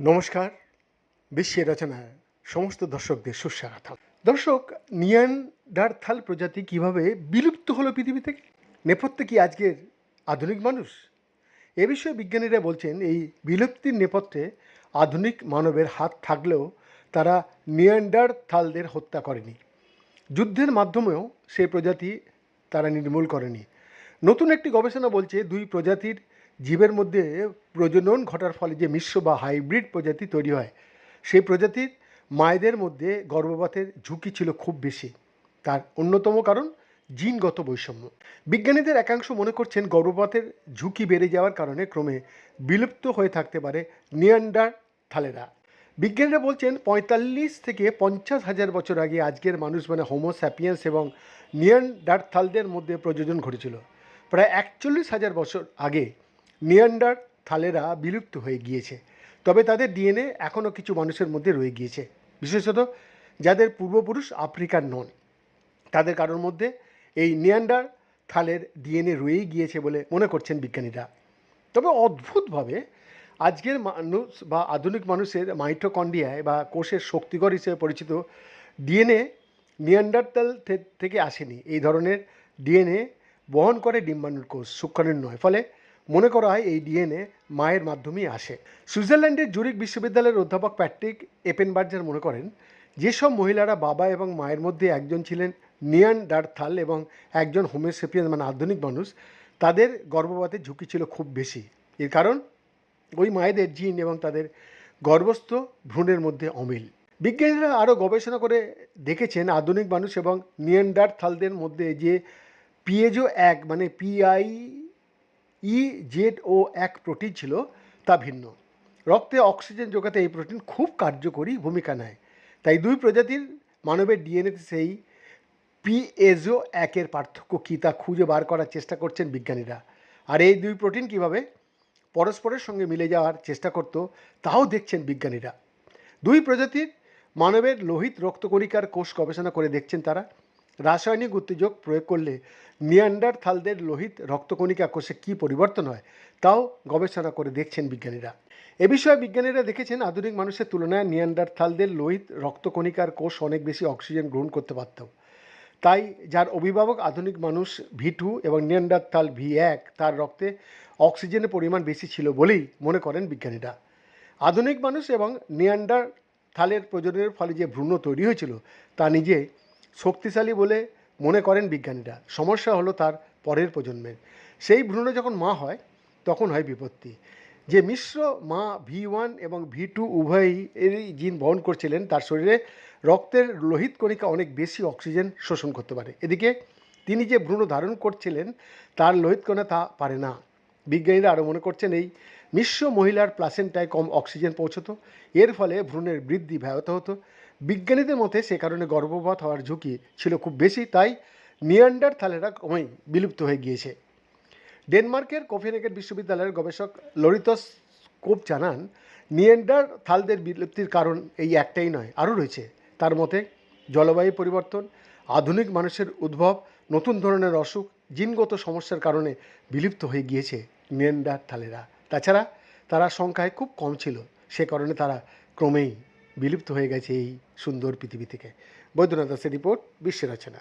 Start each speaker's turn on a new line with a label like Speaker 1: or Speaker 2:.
Speaker 1: নমস্কার, বিশ্বের রচনায় সমস্ত দর্শকদের সুস্বাগত দর্শক নিয়ানডারথাল প্রজাতি কীভাবে বিলুপ্ত হলো পৃথিবী থেকে? নেপথ্যে কি আজকের আধুনিক মানুষ? এ বিষয়ে বিজ্ঞানীরা বলছেন, এই বিলুপ্তির নেপথ্যে আধুনিক মানবের হাত থাকলেও তারা নিয়ান্ডারথালদের হত্যা করেনি। যুদ্ধের মাধ্যমেও সেই প্রজাতি তারা নির্মূল করেনি। নতুন একটি গবেষণা বলছে দুই প্রজাতির জীবের মধ্যে প্রজনন ঘটার ফলে যে মিশ্র বা হাইব্রিড প্রজাতি তৈরি হয়, সেই প্রজাতির মায়েদের মধ্যে গর্ভপাতের ঝুঁকি ছিল খুব বেশি। তার অন্যতম কারণ জিনগত বৈষম্য। বিজ্ঞানীদের একাংশ মনে করছেন গর্ভপাতের ঝুঁকি বেড়ে যাওয়ার কারণে ক্রমে বিলুপ্ত হয়ে থাকতে পারে নিয়ান্ডার থালেরা বিজ্ঞানীরা বলছেন পঁয়তাল্লিশ থেকে পঞ্চাশ হাজার বছর আগে আজকের মানুষ মানে হোমো স্যাপিয়েন্স এবং নিয়ান্ডারথালদের মধ্যে প্রযোজন ঘটেছিল। প্রায় একচল্লিশ হাজার বছর আগে নিয়ান্ডার থালেরা বিলুপ্ত হয়ে গিয়েছে। তবে তাদের ডিএনএ এখনও কিছু মানুষের মধ্যে রয়ে গিয়েছে। বিশেষত যাদের পূর্বপুরুষ আফ্রিকার নন। তাদের কারোর মধ্যে এই নিয়ান্ডার থালের ডিএনএ রয়েই গিয়েছে বলে মনে করছেন বিজ্ঞানীরা। তবে অদ্ভুতভাবে আজকের মানুষ বা আধুনিক মানুষের মাইটোকন্ডিয়ায় বা কোষের শক্তিকর হিসেবে পরিচিত ডিএনএ নিয়ান্ডারতাল থেকে আসেনি। এই ধরনের ডিএনএ বহন করে ডিম্বাণুর কোষ শুক্রাণুর নয়, ফলে মনে করা হয় এই ডিএনএ মায়ের মাধ্যমেই আসে। সুইজারল্যান্ডের জুরিক বিশ্ববিদ্যালয়ের অধ্যাপক প্যাট্রিক এপেনবার্জার মনে করেন, যেসব মহিলারা বাবা এবং মায়ের মধ্যে একজন ছিলেন নিয়ানডারথাল এবং একজন হোমিওসেপিয়ান মানে আধুনিক মানুষ, তাদের গর্ভপাতের ঝুঁকি ছিল খুব বেশি। এর কারণ, ওই মায়েদের জিন এবং তাদের গর্ভস্থ ভ্রূণের মধ্যে অমিল। বিজ্ঞানীরা আরও গবেষণা করে দেখেছেন আধুনিক মানুষ এবং নিয়ান্ডারথালদের মধ্যে যে পিএজো এক মানে পিআই ই জেড ও এক প্রোটিন ছিল, তা ভিন্ন। রক্তে অক্সিজেন যোগাতে এই প্রোটিন খুব কার্যকরী ভূমিকা নেয়। তাই দুই প্রজাতির মানবের ডিএনএতে সেই পিএজো একের পার্থক্য কী তা খুঁজে বার করার চেষ্টা করছেন বিজ্ঞানীরা। আর এই দুই প্রোটিন কীভাবে পরস্পরের সঙ্গে মিলে যাওয়ার চেষ্টা করত, তাও দেখছেন বিজ্ঞানীরা। দুই প্রজাতির মানবের লোহিত রক্তকণিকার কোষ গবেষণা করে দেখছেন তারা। রাসায়নিক উত্তেজক প্রয়োগ করলে নিয়ান্ডার থালদের লোহিত রক্তকণিকা কোষে কী পরিবর্তন হয় তাও গবেষণা করে দেখছেন বিজ্ঞানীরা। এ বিষয়ে বিজ্ঞানীরা দেখেছেন আধুনিক মানুষের তুলনায় নিয়ান্ডার থালদের লোহিত রক্তকণিকার কোষ অনেক বেশি অক্সিজেন গ্রহণ করতে পারত তাই যার অভিভাবক আধুনিক মানুষ ভি টু এবং নিয়ান্ডারথাল ভি এক তার রক্তে অক্সিজেনের পরিমাণ বেশি ছিল বলেই মনে করেন বিজ্ঞানীরা। আধুনিক মানুষ এবং নিয়ান্ডার থালের প্রজননের ফলে যে ভ্রূণ তৈরি হয়েছিল তা নিজে শক্তিশালী বলে মনে করেন বিজ্ঞানীরা। সমস্যা হলো তার পরের প্রজন্মের। সেই ভ্রূণ যখন মা হয়, তখন হয় বিপত্তি। যে মিশ্র মা ভি ওয়ান এবং ভি টু উভয়ই এরই জিন বহন করছিলেন, তার শরীরে রক্তের লোহিত কণিকা অনেক বেশি অক্সিজেন শোষণ করতে পারে। এদিকে তিনি যে ভ্রূণ ধারণ করছিলেন, তার লোহিত কণা তা পারে না। বিজ্ঞানীরা আরও মনে করছেন এই মিশ্র মহিলার প্লাসেন্টায় কম অক্সিজেন পৌঁছতো। এর ফলে ভ্রূণের বৃদ্ধি ব্যাহত হতো। বিজ্ঞানীদের মতে সে কারণে গর্ভপাত হওয়ার ঝুঁকি ছিল খুব বেশি, তাই নিয়ান্ডার থালেরা কমেই বিলুপ্ত হয়ে গিয়েছে। ডেনমার্কের কোফেনেগেট বিশ্ববিদ্যালয়ের গবেষক লরিতস কোপ জানান নিয়েন্ডার থালদের বিলুপ্তির কারণ এই একটাই নয়, আরও রয়েছে। তার মতে, জলবায়ু পরিবর্তন, আধুনিক মানুষের উদ্ভব, নতুন ধরনের অসুখ, জিনগত সমস্যার কারণে বিলুপ্ত হয়ে গিয়েছে নিয়েন্ডার থালেরা তাছাড়া তারা সংখ্যায় খুব কম ছিল। সে কারণে তারা ক্রমেই বিলুপ্ত হয়ে গেছে এই সুন্দর পৃথিবী থেকে। বৈদ্যনাথ দাসের রিপোর্ট বিশ্বের রচনা।